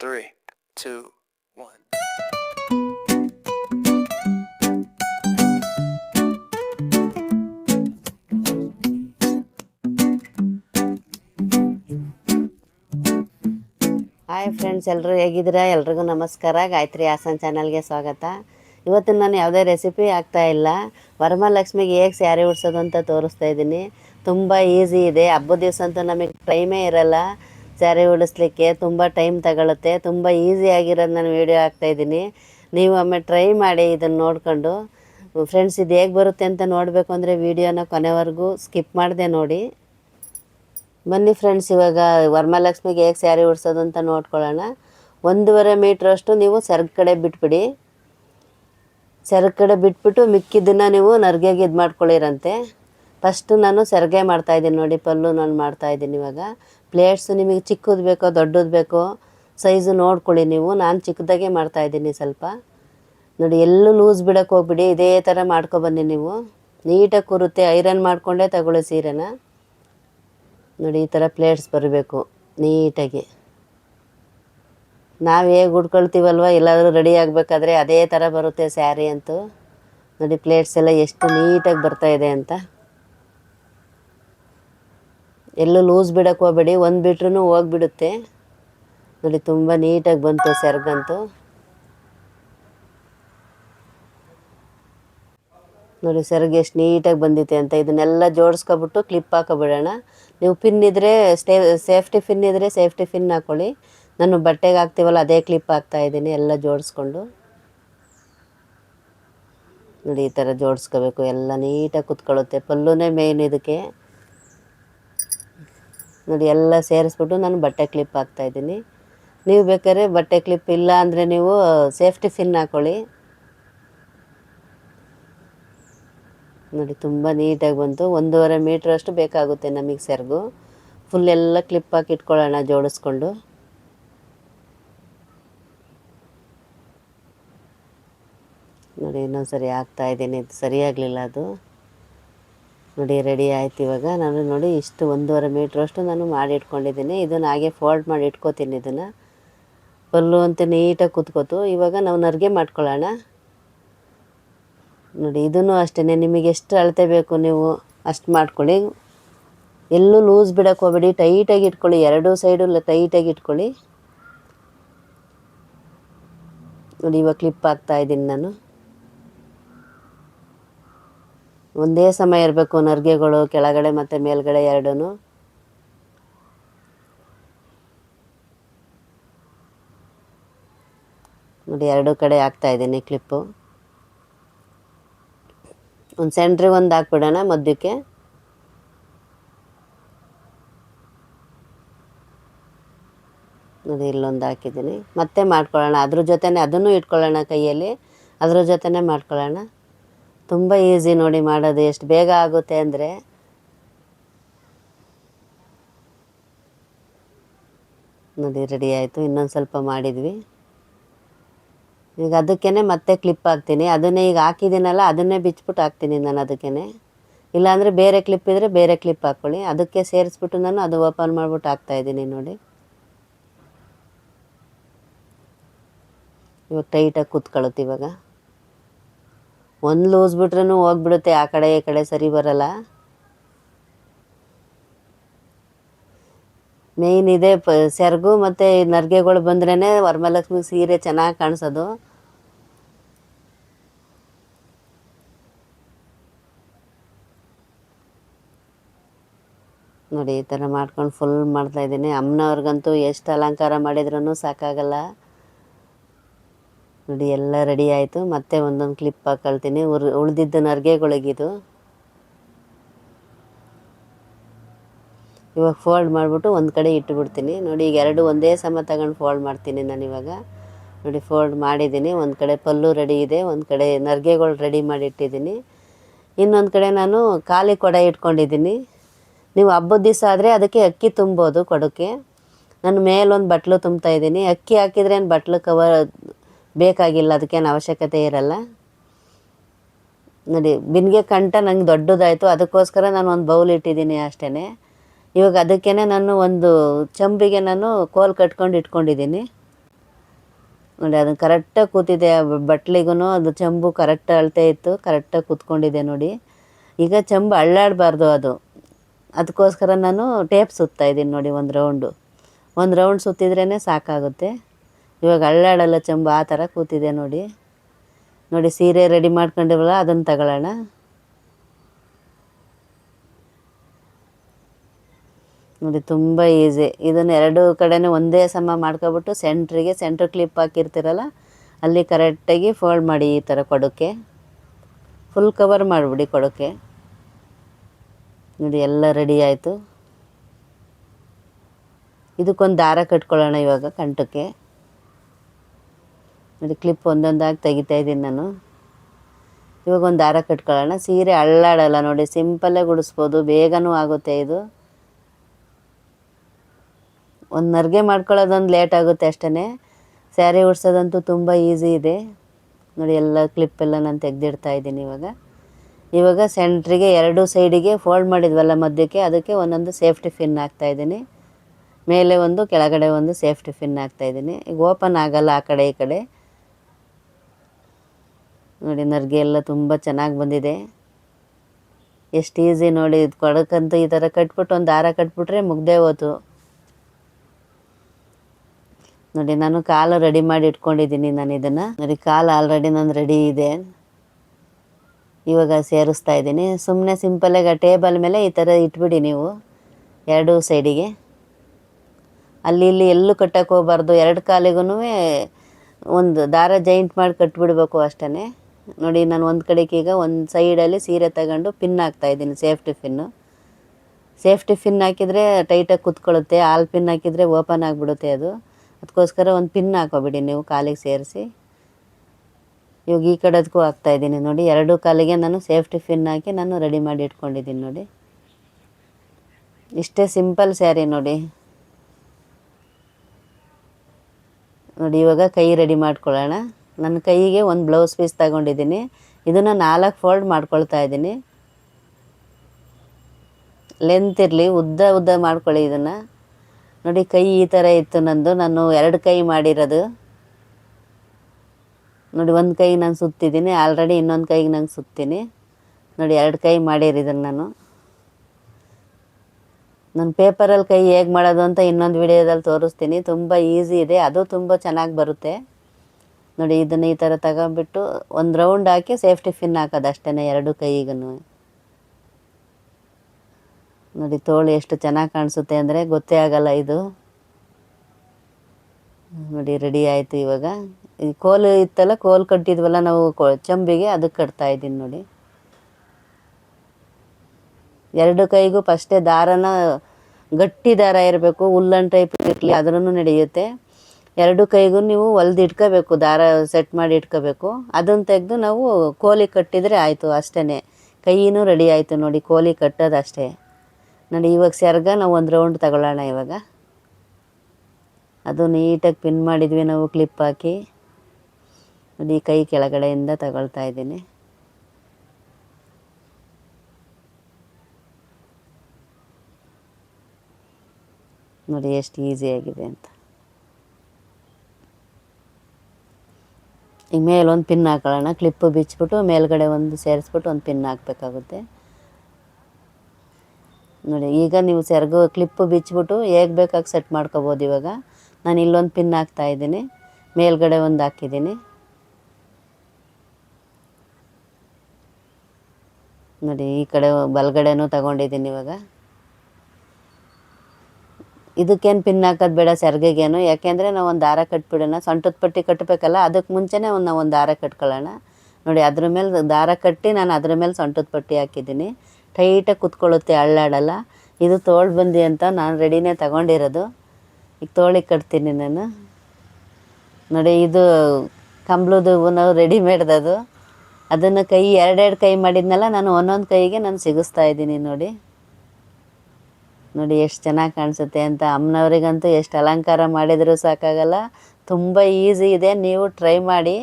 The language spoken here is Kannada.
three, two, one. Hi friends ಎಲ್ಲರೂ ಹೇಗಿದ್ದೀರಾ? ಎಲ್ರಿಗೂ ನಮಸ್ಕಾರ. ಗಾಯತ್ರಿ ಹಾಸನ್ ಚಾನಲ್ಗೆ ಸ್ವಾಗತ. ಇವತ್ತು ನಾನು ಯಾವುದೇ ರೆಸಿಪಿ ಆಗ್ತಾ ಇಲ್ಲ. ವರಮಹಾಲಕ್ಷ್ಮಿಗೆ ಹೇಗೆ ಸ್ಯಾರಿ ಉಡ್ಸೋದು ಅಂತ ತೋರಿಸ್ತಾ ಇದ್ದೀನಿ. ತುಂಬ ಈಸಿ ಇದೆ. ಹಬ್ಬದ ದಿವಸ ಅಂತೂ ನಮಗೆ ಟೈಮೇ ಇರಲ್ಲ. ಸ್ಯಾರಿ ಉಡಿಸ್ಲಿಕ್ಕೆ ತುಂಬ ಟೈಮ್ ತಗೊಳುತ್ತೆ. ತುಂಬ ಈಸಿಯಾಗಿರೋದು ನಾನು ವೀಡಿಯೋ ಹಾಕ್ತಾಯಿದ್ದೀನಿ ನೀವು ಒಮ್ಮೆ ಟ್ರೈ ಮಾಡಿ ಇದನ್ನು ನೋಡಿಕೊಂಡು. ಫ್ರೆಂಡ್ಸ್ ಇದು ಹೇಗೆ ಬರುತ್ತೆ ಅಂತ ನೋಡಬೇಕು ಅಂದರೆ ವೀಡಿಯೋನ ಕೊನೆವರೆಗೂ ಸ್ಕಿಪ್ ಮಾಡಿದೆ ನೋಡಿ. ಬನ್ನಿ ಫ್ರೆಂಡ್ಸ್ ಇವಾಗ ವರಮಹಾಲಕ್ಷ್ಮಿಗೆ ಹೇಗೆ ಸ್ಯಾರಿ ಉಡಿಸೋದು ಅಂತ ನೋಡ್ಕೊಳ್ಳೋಣ. ಒಂದೂವರೆ ಮೀಟ್ರಷ್ಟು ನೀವು ಸರ್ಗ್ ಕಡೆ ಬಿಟ್ಬಿಡಿ. ಸರ್ಗ್ ಕಡೆ ಬಿಟ್ಬಿಟ್ಟು ಮಿಕ್ಕಿದ್ದನ್ನು ನೀವು ನರ್ಗೆಗೆ ಇದು ಮಾಡ್ಕೊಳ್ಳಿರಂತೆ ಫಸ್ಟು ನಾನು ಸೆರಗೆ ಮಾಡ್ತಾಯಿದ್ದೀನಿ ನೋಡಿ, ಪಲ್ಲು ನಾನು ಮಾಡ್ತಾಯಿದ್ದೀನಿ ಇವಾಗ. ಪ್ಲೇಟ್ಸು ನಿಮಗೆ ಚಿಕ್ಕದು ಬೇಕೋ, ದೊಡ್ಡದು ಬೇಕೋ ಸೈಜು ನೋಡ್ಕೊಳ್ಳಿ ನೀವು. ನಾನು ಚಿಕ್ಕದಾಗೆ ಮಾಡ್ತಾಯಿದ್ದೀನಿ ಸ್ವಲ್ಪ. ನೋಡಿ, ಎಲ್ಲೂ ಲೂಸ್ ಬಿಡೋಕ್ಕೆ ಹೋಗ್ಬಿಡಿ. ಇದೇ ಥರ ಮಾಡ್ಕೊಬನ್ನಿ ನೀವು. ನೀಟಾಗಿ ಕೂರುತ್ತೆ. ಐರನ್ ಮಾಡಿಕೊಂಡೇ ತಗೊಳ್ಳಿ ಸೀರೆನ. ನೋಡಿ, ಈ ಥರ ಪ್ಲೇಟ್ಸ್ ಬರಬೇಕು ನೀಟಾಗಿ. ನಾವು ಹೇಗೆ ಉಟ್ಕೊಳ್ತೀವಲ್ವ? ಎಲ್ಲಾದರೂ ರೆಡಿ ಆಗಬೇಕಾದ್ರೆ ಅದೇ ಥರ ಬರುತ್ತೆ ಸ್ಯಾರಿ ಅಂತೂ. ನೋಡಿ ಪ್ಲೇಟ್ಸ್ ಎಲ್ಲ ಎಷ್ಟು ನೀಟಾಗಿ ಬರ್ತಾಯಿದೆ ಅಂತ. ಎಲ್ಲೂ ಲೂಸ್ ಬಿಡೋಕೆ ಹೋಗಬೇಡಿ. ಒಂದು ಬಿಟ್ರೂ ಹೋಗಿಬಿಡುತ್ತೆ. ನೋಡಿ, ತುಂಬ ನೀಟಾಗಿ ಬಂತು ಸೆರ್ಗಂತೂ ನೋಡಿ, ಸೆರಗ್ ಎಷ್ಟು ನೀಟಾಗಿ ಬಂದಿದೆ ಅಂತ. ಇದನ್ನೆಲ್ಲ ಜೋಡಿಸ್ಕೊಬಿಟ್ಟು ಕ್ಲಿಪ್ ಹಾಕೊಬಿಡೋಣ. ನೀವು ಪಿನ್ ಇದ್ದರೆ ಸ್ಟೇ ಸೇಫ್ಟಿ ಪಿನ್ ಇದ್ದರೆ ಸೇಫ್ಟಿ ಪಿನ್ ಹಾಕ್ಕೊಳ್ಳಿ ನಾನು ಬಟ್ಟೆಗೆ ಹಾಕ್ತೀವಲ್ಲ, ಅದೇ ಕ್ಲಿಪ್ ಹಾಕ್ತಾ ಇದ್ದೀನಿ, ಎಲ್ಲ ಜೋಡಿಸ್ಕೊಂಡು. ನೋಡಿ, ಈ ಥರ ಜೋಡಿಸ್ಕೋಬೇಕು. ಎಲ್ಲ ನೀಟಾಗಿ ಕುತ್ಕೊಳ್ಳುತ್ತೆ. ಪಲ್ಲುನೇ ಮೇಯ್ನ್ ಇದಕ್ಕೆ. ನೋಡಿ, ಎಲ್ಲ ಸೇರಿಸ್ಬಿಟ್ಟು ನಾನು ಬಟ್ಟೆ ಕ್ಲಿಪ್ ಹಾಕ್ತಾ ಇದ್ದೀನಿ. ನೀವು ಬೇಕಾದ್ರೆ ಬಟ್ಟೆ ಕ್ಲಿಪ್ ಇಲ್ಲ ಅಂದರೆ ನೀವು ಸೇಫ್ಟಿ ಫಿನ್ ಹಾಕ್ಕೊಳ್ಳಿ ನೋಡಿ, ತುಂಬ ನೀಟಾಗಿ ಬಂತು. ಒಂದೂವರೆ ಮೀಟ್ರ್ ಅಷ್ಟು ಬೇಕಾಗುತ್ತೆ ನಮಗೆ ಸೆರಗು. ಫುಲ್ ಎಲ್ಲ ಕ್ಲಿಪ್ ಹಾಕಿ ಇಟ್ಕೊಳ್ಳೋಣ ಜೋಡಿಸ್ಕೊಂಡು. ನೋಡಿ ಇನ್ನೊಂದು ಸರಿ ಹಾಕ್ತಾ ಇದ್ದೀನಿ. ಇದು ಸರಿಯಾಗಲಿಲ್ಲ ಅದು. ನೋಡಿ ರೆಡಿ ಆಯ್ತು ಇವಾಗ. ನಾನು ನೋಡಿ, ಇಷ್ಟು ಒಂದೂವರೆ ಮೀಟ್ರಷ್ಟು ನಾನು ಮಾಡಿ ಇಟ್ಕೊಂಡಿದ್ದೀನಿ. ಇದನ್ನು ಹಾಗೆ ಫೋಲ್ಡ್ ಮಾಡಿ ಇಟ್ಕೋತೀನಿ ಇದನ್ನು. ಪಲ್ಲು ಅಂತ ನೀಟಾಗಿ ಕುತ್ಕೋತು. ಇವಾಗ ನಾವು ನರ್ಗೆ ಮಾಡ್ಕೊಳ್ಳೋಣ. ನೋಡಿ, ಇದನ್ನು ಅಷ್ಟೇ ನಿಮಗೆ ಎಷ್ಟು ಅಳತೆ ಬೇಕು ನೀವು ಅಷ್ಟು ಮಾಡ್ಕೊಳ್ಳಿ. ಎಲ್ಲೂ ಲೂಸ್ ಬಿಡೋಕೆ ಹೋಗ್ಬೇಡಿ. ಟೈಟಾಗಿ ಇಟ್ಕೊಳ್ಳಿ. ಎರಡೂ ಸೈಡು ಟೈಟಾಗಿ ಇಟ್ಕೊಳ್ಳಿ. ನೋಡಿ, ಇವಾಗ ಕ್ಲಿಪ್ ಹಾಕ್ತಾ ಇದ್ದೀನಿ ನಾನು. ಒಂದೇ ಸಮಯ ಇರಬೇಕು ನರ್ಗೆಗಳು, ಕೆಳಗಡೆ ಮತ್ತು ಮೇಲ್ಗಡೆ ಎರಡೂ ನೋಡಿ, ಎರಡು ಕಡೆ ಹಾಕ್ತಾ ಇದ್ದೀನಿ ಕ್ಲಿಪ್ಪು. ಒಂದು ಸೆಂಟ್ರಿಗೆ ಒಂದು ಹಾಕ್ಬಿಡೋಣ ಮಧ್ಯಕ್ಕೆ. ನೋಡಿ, ಇಲ್ಲೊಂದು ಹಾಕಿದ್ದೀನಿ. ಮತ್ತೆ ಮಾಡ್ಕೊಳ್ಳೋಣ. ಅದ್ರ ಜೊತೆನೇ ಅದನ್ನು ಇಟ್ಕೊಳ್ಳೋಣ ಕೈಯಲ್ಲಿ. ಅದ್ರ ಜೊತೆನೇ ಮಾಡ್ಕೊಳ್ಳೋಣ. ತುಂಬ ಈಸಿ ನೋಡಿ ಮಾಡೋದು. ಎಷ್ಟು ಬೇಗ ಆಗುತ್ತೆ ಅಂದರೆ ನೋಡಿ ರೆಡಿ ಆಯಿತು. ಇನ್ನೊಂದು ಸ್ವಲ್ಪ ಮಾಡಿದ್ವಿ. ಈಗ ಅದಕ್ಕೇ ಮತ್ತೆ ಕ್ಲಿಪ್ ಹಾಕ್ತೀನಿ. ಅದನ್ನೇ ಈಗ ಹಾಕಿದ್ದೀನಲ್ಲ, ಅದನ್ನೇ ಬಿಚ್ಬಿಟ್ಟು ಹಾಕ್ತೀನಿ ನಾನು ಅದಕ್ಕೇ ಇಲ್ಲಾಂದರೆ ಬೇರೆ ಕ್ಲಿಪ್ ಇದ್ದರೆ ಬೇರೆ ಕ್ಲಿಪ್ ಹಾಕ್ಕೊಳ್ಳಿ ಅದಕ್ಕೆ ಸೇರಿಸ್ಬಿಟ್ಟು ನಾನು ಅದು ಓಪನ್ ಮಾಡಿಬಿಟ್ಟು ಹಾಕ್ತಾಯಿದ್ದೀನಿ ನೋಡಿ. ಇವಾಗ ಟೈಟಾಗಿ ಕೂತ್ಕೊಳ್ಳುತ್ತೆ ಇವಾಗ. ಒಂದು ಲೂಸ್ ಬಿಟ್ರೂ ಹೋಗ್ಬಿಡುತ್ತೆ, ಆ ಕಡೆ ಈ ಕಡೆ ಸರಿ ಬರಲ್ಲ. ಮೇಯ್ನ್ ಇದೆ ಪ, ಸೆರಗು ಮತ್ತು ನರ್ಗೆಗಳು ಬಂದ್ರೇ ವರಮಹಾಲಕ್ಷ್ಮಿ ಸೀರೆ ಚೆನ್ನಾಗಿ ಕಾಣಿಸೋದು. ನೋಡಿ, ಈ ಥರ ಮಾಡ್ಕೊಂಡು ಫುಲ್ ಮಾಡ್ತಾಯಿದ್ದೀನಿ ಅಮ್ಮನವ್ರಿಗಂತೂ ಎಷ್ಟು ಅಲಂಕಾರ ಮಾಡಿದ್ರೂ ಸಾಕಾಗಲ್ಲ. ನೋಡಿ, ಎಲ್ಲ ರೆಡಿ ಆಯಿತು. ಮತ್ತೆ ಒಂದೊಂದು ಕ್ಲಿಪ್ ಹಾಕೊಳ್ತೀನಿ. ಉರ್, ಉಳಿದಿದ್ದ ನರ್ಗೆಗಳಿಗಿದು. ಇವಾಗ ಫೋಲ್ಡ್ ಮಾಡಿಬಿಟ್ಟು ಒಂದು ಕಡೆ ಇಟ್ಟುಬಿಡ್ತೀನಿ ನೋಡಿ, ಈಗ ಎರಡು ಒಂದೇ ಸಮ ತಗೊಂಡು ಫೋಲ್ಡ್ ಮಾಡ್ತೀನಿ ನಾನು ಇವಾಗ. ನೋಡಿ ಫೋಲ್ಡ್ ಮಾಡಿದ್ದೀನಿ. ಒಂದು ಕಡೆ ಪಲ್ಲು ರೆಡಿ ಇದೆ. ಒಂದು ಕಡೆ ನರ್ಗೆಗಳು ರೆಡಿ ಮಾಡಿ ಇಟ್ಟಿದ್ದೀನಿ ಇನ್ನೊಂದು ಕಡೆ ನಾನು ಖಾಲಿ ಕೊಡ ಇಟ್ಕೊಂಡಿದ್ದೀನಿ. ನೀವು ಹಬ್ಬದ ದಿವಸ ಆದರೆ ಅದಕ್ಕೆ ಅಕ್ಕಿ ತುಂಬೋದು ಕೊಡೋಕ್ಕೆ ನಾನು ಮೇಲೊಂದು ಬಟ್ಲು ತುಂಬ್ತಾ ಇದ್ದೀನಿ. ಅಕ್ಕಿ ಹಾಕಿದ್ರೆ ಏನು ಬಟ್ಲು ಕವರ್ ಬೇಕಾಗಿಲ್ಲ, ಅದಕ್ಕೇನು ಅವಶ್ಯಕತೆ ಇರಲ್ಲ. ನೋಡಿ, ಬಿನ್ಗೆ ಕಂಠ ನಂಗೆ ದೊಡ್ಡದಾಯಿತು, ಅದಕ್ಕೋಸ್ಕರ ನಾನು ಒಂದು ಬೌಲ್ ಇಟ್ಟಿದ್ದೀನಿ ಅಷ್ಟೇ ಇವಾಗ ಅದಕ್ಕೇ ನಾನು ಒಂದು ಚಂಬಿಗೆ ನಾನು ಕೋಲ್ ಕಟ್ಕೊಂಡು ಇಟ್ಕೊಂಡಿದ್ದೀನಿ. ನೋಡಿ ಅದನ್ನು ಕರೆಕ್ಟಾಗಿ ಕೂತಿದೆ ಬಟ್ಲಿಗೂ ಅದು ಚಂಬು ಕರೆಕ್ಟ್ ಅಳತೆ ಇತ್ತು ಕರೆಕ್ಟಾಗಿ ಕೂತ್ಕೊಂಡಿದೆ ನೋಡಿ. ಈಗ ಚಂಬು ಅಳ್ಳಾಡಬಾರ್ದು ಅದು. ಅದಕ್ಕೋಸ್ಕರ ನಾನು ಟೇಪ್ ಸುತ್ತಾ ಇದ್ದೀನಿ ನೋಡಿ, ಒಂದು ರೌಂಡು. ಒಂದು ರೌಂಡ್ ಸುತ್ತಿದ್ರೇ ಸಾಕಾಗುತ್ತೆ. ಇವಾಗ ಅಳ್ಳಾಡಲ್ಲ ಚಂಬು, ಆ ಥರ ಕೂತಿದೆ ನೋಡಿ. ನೋಡಿ ಸೀರೆ ರೆಡಿ ಮಾಡ್ಕೊಂಡಿವಲ್ಲ, ಅದನ್ನು ತಗೊಳ್ಳೋಣ. ನೋಡಿ ತುಂಬ ಈಸಿ ಇದನ್ನು ಎರಡು ಕಡೆನೂ ಒಂದೇ ಸಮ ಮಾಡ್ಕೊಬಿಟ್ಟು ಸೆಂಟ್ರಿಗೆ ಸೆಂಟ್ರ್ ಕ್ಲಿಪ್ ಹಾಕಿರ್ತೀರಲ್ಲ, ಅಲ್ಲಿ ಕರೆಕ್ಟಾಗಿ ಫೋಲ್ಡ್ ಮಾಡಿ ಈ ಥರ ಕೊಡೋಕ್ಕೆ ಫುಲ್ ಕವರ್ ಮಾಡಿಬಿಡಿ ಕೊಡೋಕ್ಕೆ ನೋಡಿ ಎಲ್ಲ ರೆಡಿ ಆಯಿತು. ಇದಕ್ಕೊಂದು ದಾರ ಕಟ್ಕೊಳ್ಳೋಣ ಇವಾಗ ಕಂಠಕ್ಕೆ ನೋಡಿ ಕ್ಲಿಪ್ ಒಂದೊಂದಾಗಿ ತೆಗಿತಾ ಇದ್ದೀನಿ ನಾನು. ಇವಾಗ ಒಂದು ದಾರ ಕಟ್ಕೊಳ್ಳೋಣ. ಸೀರೆ ಅಳ್ಳಾಡಲ್ಲ ನೋಡಿ ಸಿಂಪಲ್ಲೇ ಗುಡಿಸ್ಬೋದು ಬೇಗನೂ ಆಗುತ್ತೆ ಇದು. ಒಂದು ನರ್ಗೆ ಮಾಡ್ಕೊಳ್ಳೋದೊಂದು ಲೇಟ್ ಆಗುತ್ತೆ ಅಷ್ಟೇ ಸ್ಯಾರಿ ಉಡ್ಸೋದಂತೂ ತುಂಬ ಈಸಿ ಇದೆ. ನೋಡಿ, ಎಲ್ಲ ಕ್ಲಿಪ್ಪೆಲ್ಲ ನಾನು ತೆಗೆದಿಡ್ತಾ ಇದ್ದೀನಿ ಇವಾಗ. ಇವಾಗ ಸೆಂಟ್ರಿಗೆ ಎರಡು ಸೈಡಿಗೆ ಫೋಲ್ಡ್ ಮಾಡಿದ್ವಲ್ಲ ಮಧ್ಯಕ್ಕೆ, ಅದಕ್ಕೆ ಒಂದೊಂದು ಸೇಫ್ಟಿ ಫಿನ್ ಹಾಕ್ತಾ ಇದ್ದೀನಿ. ಮೇಲೆ ಒಂದು, ಕೆಳಗಡೆ ಒಂದು ಸೇಫ್ಟಿ ಫಿನ್ ಹಾಕ್ತಾ ಇದ್ದೀನಿ. ಈಗ ಓಪನ್ ಆಗಲ್ಲ ಆ ಕಡೆ, ಈ ಕಡೆ. ನೋಡಿ, ನರ್ಗೆ ಎಲ್ಲ ತುಂಬ ಚೆನ್ನಾಗಿ ಬಂದಿದೆ. ಎಷ್ಟು ಈಸಿ ನೋಡಿ, ಇದು ಕೊಡಕ್ಕಂತ ಈ ಥರ ಕಟ್ಬಿಟ್ಟು ಒಂದು ದಾರ ಕಟ್ಬಿಟ್ರೆ ಮುಗ್ದೇ ಹೋತು. ನೋಡಿ, ನಾನು ಕಾಲು ರೆಡಿ ಮಾಡಿ ಇಟ್ಕೊಂಡಿದ್ದೀನಿ ನಾನು ಇದನ್ನು. ನೋಡಿ, ಕಾಲು ಆಲ್ರೆಡಿ ನಾನು ರೆಡಿ ಇದೆ. ಇವಾಗ ಸೇರಿಸ್ತಾ ಇದ್ದೀನಿ. ಸುಮ್ಮನೆ ಸಿಂಪಲಾಗಿ ಆ ಟೇಬಲ್ ಮೇಲೆ ಈ ಥರ ಇಟ್ಬಿಡಿ ನೀವು, ಎರಡು ಸೈಡಿಗೆ ಅಲ್ಲಿ ಇಲ್ಲಿ ಎಲ್ಲೂ ಕಟ್ಟಕ್ಕೆ ಹೋಗ್ಬಾರ್ದು. ಎರಡು ಕಾಲಿಗೂ ಒಂದು ದಾರ ಜಾಯಿಂಟ್ ಮಾಡಿ ಕಟ್ಬಿಡ್ಬೇಕು ಅಷ್ಟೇ ನೋಡಿ, ನಾನು ಒಂದು ಕಡೆಗೆ ಈಗ ಒಂದು ಸೈಡಲ್ಲಿ ಸೀರೆ ತಗೊಂಡು ಪಿನ್ ಹಾಕ್ತಾ ಇದ್ದೀನಿ ಸೇಫ್ಟಿ ಪಿನ್ನು ಸೇಫ್ಟಿ ಪಿನ್ ಹಾಕಿದರೆ ಟೈಟಾಗಿ ಕುತ್ಕೊಳ್ಳುತ್ತೆ, ಆಲ್ ಪಿನ್ ಹಾಕಿದರೆ ಓಪನ್ ಆಗಿಬಿಡುತ್ತೆ ಅದು. ಅದಕ್ಕೋಸ್ಕರ ಒಂದು ಪಿನ್ ಹಾಕೋಬಿಡಿ ನೀವು ಕಾಲಿಗೆ ಸೇರಿಸಿ. ಇವಾಗ ಈ ಕಡೆದಕ್ಕೂ ಹಾಕ್ತಾ ಇದ್ದೀನಿ ನೋಡಿ, ಎರಡು ಕಾಲಿಗೆ ನಾನು ಸೇಫ್ಟಿ ಪಿನ್ ಹಾಕಿ ನಾನು ರೆಡಿ ಮಾಡಿ ಇಟ್ಕೊಂಡಿದ್ದೀನಿ ನೋಡಿ. ಇಷ್ಟೇ ಸಿಂಪಲ್ ಸ್ಯಾರಿ ನೋಡಿ. ನೋಡಿ, ಇವಾಗ ಕೈ ರೆಡಿ ಮಾಡ್ಕೊಳ್ಳೋಣ. ನನ್ನ ಕೈಗೆ ಒಂದು ಬ್ಲೌಸ್ ಪೀಸ್ ತಗೊಂಡಿದ್ದೀನಿ. ಇದನ್ನು ನಾಲ್ಕು ಫೋಲ್ಡ್ ಮಾಡ್ಕೊಳ್ತಾ ಇದ್ದೀನಿ. ಲೆಂತ್ ಇರಲಿ, ಉದ್ದ ಉದ್ದ ಮಾಡ್ಕೊಳ್ಳಿ ಇದನ್ನು. ನೋಡಿ, ಕೈ ಈ ಥರ ಇತ್ತು ನಂದು. ನಾನು ಎರಡು ಕೈ ಮಾಡಿರೋದು. ನೋಡಿ, ಒಂದು ಕೈಗೆ ನಾನು ಸುತ್ತಿದ್ದೀನಿ. ಆಲ್ರೆಡಿ ಇನ್ನೊಂದು ಕೈಗೆ ನಂಗೆ ಸುತ್ತೀನಿ. ನೋಡಿ, ಎರಡು ಕೈ ಮಾಡಿರಿದ್ದೀನಿ ನಾನು. ನಾನು ಪೇಪರಲ್ಲಿ ಕೈ ಹೇಗೆ ಮಾಡೋದು ಅಂತ ಇನ್ನೊಂದು ವಿಡಿಯೋದಲ್ಲಿ ತೋರಿಸ್ತೀನಿ. ತುಂಬ ಈಸಿ ಇದೆ. ಅದು ತುಂಬ ಚೆನ್ನಾಗಿ ಬರುತ್ತೆ. ನೋಡಿ, ಇದನ್ನು ಈ ಥರ ತಗೊಂಬಿಟ್ಟು ಒಂದು ರೌಂಡ್ ಹಾಕಿ ಸೇಫ್ಟಿ ಪಿನ್ ಹಾಕೋದು ಅಷ್ಟೇ ಎರಡು ಕೈಗೂ ನೋಡಿ, ತೋಳು ಎಷ್ಟು ಚೆನ್ನಾಗಿ ಕಾಣಿಸುತ್ತೆ ಅಂದರೆ ಗೊತ್ತೇ ಆಗಲ್ಲ ಇದು. ನೋಡಿ ರೆಡಿ ಆಯಿತು ಇವಾಗ. ಈ ಕೋಲು ಇತ್ತಲ್ಲ, ಕೋಲು ಕಟ್ಟಿದ್ವಲ್ಲ ನಾವು ಚಂಬಿಗೆ ಅದಕ್ಕೆ ಕಟ್ತಾ ಇದ್ದೀನಿ ನೋಡಿ. ಎರಡು ಕೈಗೂ ಫಸ್ಟೇ ದಾರನ ಗಟ್ಟಿ ದಾರ ಇರಬೇಕು, ಉಲ್ಲನ್ ಟೈಪ್ ಇರಲಿ ಆದ್ರೂ ನಡೆಯುತ್ತೆ. ಎರಡು ಕೈಗೂ ನೀವು ಹೊಲ್ದು ಇಟ್ಕೋಬೇಕು, ದಾರ ಸೆಟ್ ಮಾಡಿ ಇಟ್ಕೋಬೇಕು. ಅದನ್ನು ತೆಗೆದು ನಾವು ಕೋಲಿ ಕಟ್ಟಿದರೆ ಆಯಿತು ಅಷ್ಟೇ ಕೈಯೂ ರೆಡಿ ಆಯಿತು ನೋಡಿ, ಕೋಲಿ ಕಟ್ಟೋದು ಅಷ್ಟೇ. ನೋಡಿ, ಇವಾಗ ಸೆರ್ಗ ನಾವು ಒಂದು ರೌಂಡ್ ತಗೊಳ್ಳೋಣ ಇವಾಗ. ಅದು ನೀಟಾಗಿ ಪಿನ್ ಮಾಡಿದ್ವಿ ನಾವು ಕ್ಲಿಪ್ ಹಾಕಿ. ನೋಡಿ ಕೈ ಕೆಳಗಡೆಯಿಂದ ತಗೊಳ್ತಾ ಇದ್ದೀನಿ. ನೋಡಿ, ಎಷ್ಟು ಈಸಿಯಾಗಿದೆ ಅಂತ. ಈಗ ಒಂದು ಪಿನ್ ಹಾಕೊಳ್ಳೋಣ. ಕ್ಲಿಪ್ಪು ಬಿಚ್ಚಿಬಿಟ್ಟು ಮೇಲ್ಗಡೆ ಒಂದು ಸೇರಿಸ್ಬಿಟ್ಟು ಒಂದು ಪಿನ್ ಹಾಕಬೇಕಾಗುತ್ತೆ. ನೋಡಿ, ಈಗ ನೀವು ಸೆರಗು ಕ್ಲಿಪ್ಪು ಬಿಚ್ಚಿಬಿಟ್ಟು ಹೇಗೆ ಬೇಕಾಗಿ ಸೆಟ್ ಮಾಡ್ಕೋಬೋದು ಇವಾಗ. ನಾನು ಇಲ್ಲೊಂದು ಪಿನ್ ಹಾಕ್ತಾ ಇದ್ದೀನಿ. ಮೇಲ್ಗಡೆ ಒಂದು ಹಾಕಿದ್ದೀನಿ. ನೋಡಿ, ಈ ಕಡೆ ಬಲಗಡೆನೂ ತಗೊಂಡಿದ್ದೀನಿ ಇವಾಗ. ಇದಕ್ಕೇನು ಪಿನ್ ಹಾಕೋದು ಬೇಡ ಸೆರ್ಗೆಗೇನು? ಯಾಕೆಂದರೆ ನಾವು ಒಂದು ದಾರ ಕಟ್ಬಿಡೋಣ. ಸೊಂಟದ ಪಟ್ಟಿ ಕಟ್ಟಬೇಕಲ್ಲ ಅದಕ್ಕೆ ಮುಂಚೆನೇ ಒಂದು ನಾವು ಒಂದು ದಾರ ಕಟ್ಕೊಳ್ಳೋಣ ನೋಡಿ, ಅದ್ರ ಮೇಲೆ ದಾರ ಕಟ್ಟಿ ನಾನು ಅದ್ರ ಮೇಲೆ ಸೊಂಟದ ಪಟ್ಟಿ ಹಾಕಿದ್ದೀನಿ. ಟೈಟಾಗಿ ಕುತ್ಕೊಳ್ಳುತ್ತೆ, ಅಳ್ಳಾಡಲ್ಲ. ಇದು ತೋಳು ಬಂದಿ ಅಂತ ನಾನು ರೆಡಿನೇ ತಗೊಂಡಿರೋದು. ಈಗ ತೋಳಿಗೆ ಕಟ್ತೀನಿ ನಾನು. ನೋಡಿ, ಇದು ಕಂಬ್ಳದ ನಾವು ರೆಡಿಮೇಡ್ದದು ಅದನ್ನು ಕೈ ಎರಡೆರಡು ಕೈ ಮಾಡಿದ್ನಲ್ಲ, ನಾನು ಒಂದೊಂದು ಕೈಗೆ ನಾನು ಸಿಗಿಸ್ತಾ ಇದ್ದೀನಿ ನೋಡಿ. ನೋಡಿ ಎಷ್ಟು ಚೆನ್ನಾಗಿ ಕಾಣಿಸುತ್ತೆ ಅಂತ. ಅಮ್ಮನವ್ರಿಗಂತೂ ಎಷ್ಟು ಅಲಂಕಾರ ಮಾಡಿದರೂ ಸಾಕಾಗಲ್ಲ. ತುಂಬ ಈಸಿ ಇದೆ. ನೀವು ಟ್ರೈ ಮಾಡಿ.